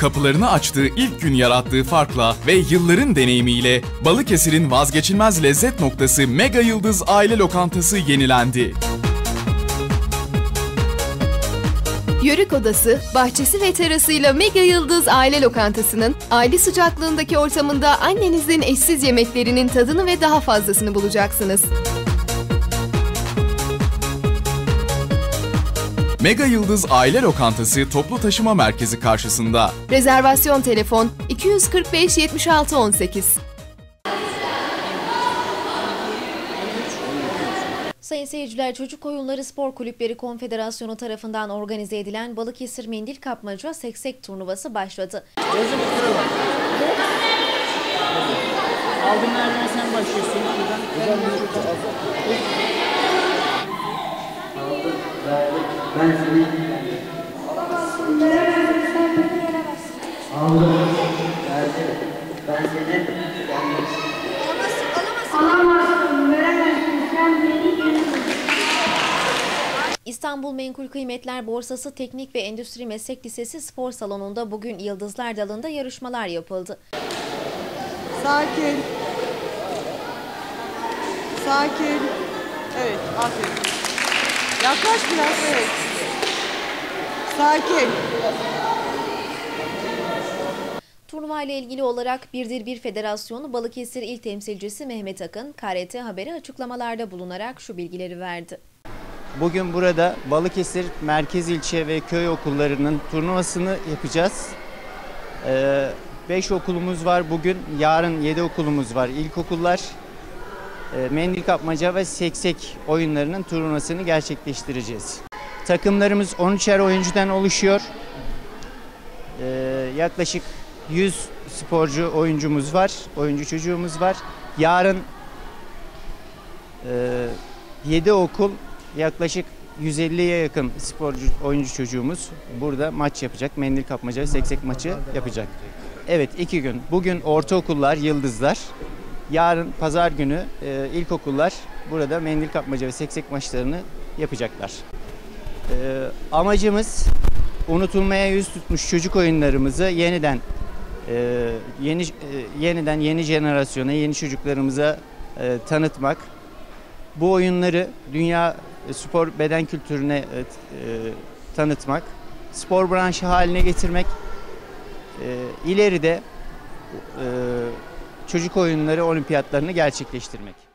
Kapılarını açtığı ilk gün yarattığı farkla ve yılların deneyimiyle Balıkesir'in vazgeçilmez lezzet noktası Mega Yıldız Aile Lokantası yenilendi. Yörük odası, bahçesi ve terasıyla Mega Yıldız Aile Lokantası'nın aile sıcaklığındaki ortamında annenizin eşsiz yemeklerinin tadını ve daha fazlasını bulacaksınız. Mega Yıldız Aile Lokantası toplu taşıma merkezi karşısında. Rezervasyon telefon 245 76 18. Sayın seyirciler, Çocuk Oyunları Spor Kulüpleri Konfederasyonu tarafından organize edilen Balıkesir Mendil Kapmaca Seksek turnuvası başladı. Aldın nereden sen başlıyorsun. Buradan İstanbul Menkul Kıymetler Borsası Teknik ve Endüstri Meslek Lisesi Spor Salonu'nda bugün Yıldızlar Dalı'nda yarışmalar yapıldı. Sakin. Sakin. Evet, aferin. Yaklaş biraz, evet. Sakin. Turnuva ile ilgili olarak Birdir Bir Federasyonu Balıkesir İl Temsilcisi Mehmet Akın, KRT Haber'e açıklamalarda bulunarak şu bilgileri verdi. Bugün burada Balıkesir merkez ilçe ve köy okullarının turnuvasını yapacağız. 5 okulumuz var bugün, yarın 7 okulumuz var. İlkokullar e, mendil kapmaca ve seksek oyunlarının turnuvasını gerçekleştireceğiz. Takımlarımız 13'er oyuncudan oluşuyor. Ee, yaklaşık 100 sporcu oyuncumuz var, oyuncu çocuğumuz var. Yarın e, 7 okul yaklaşık 150'ye yakın sporcu oyuncu çocuğumuz burada maç yapacak. Mendil kapmaca seksek maçı yapacak. Evet iki gün. Bugün ortaokullar, yıldızlar. Yarın pazar günü e, ilkokullar burada mendil kapmaca ve seksek maçlarını yapacaklar. E, amacımız unutulmaya yüz tutmuş çocuk oyunlarımızı yeniden e, yeni e, yeniden yeni jenerasyona, yeni çocuklarımıza e, tanıtmak. Bu oyunları dünya spor beden kültürüne e, e, tanıtmak, spor branşı haline getirmek, e, ileride e, çocuk oyunları olimpiyatlarını gerçekleştirmek.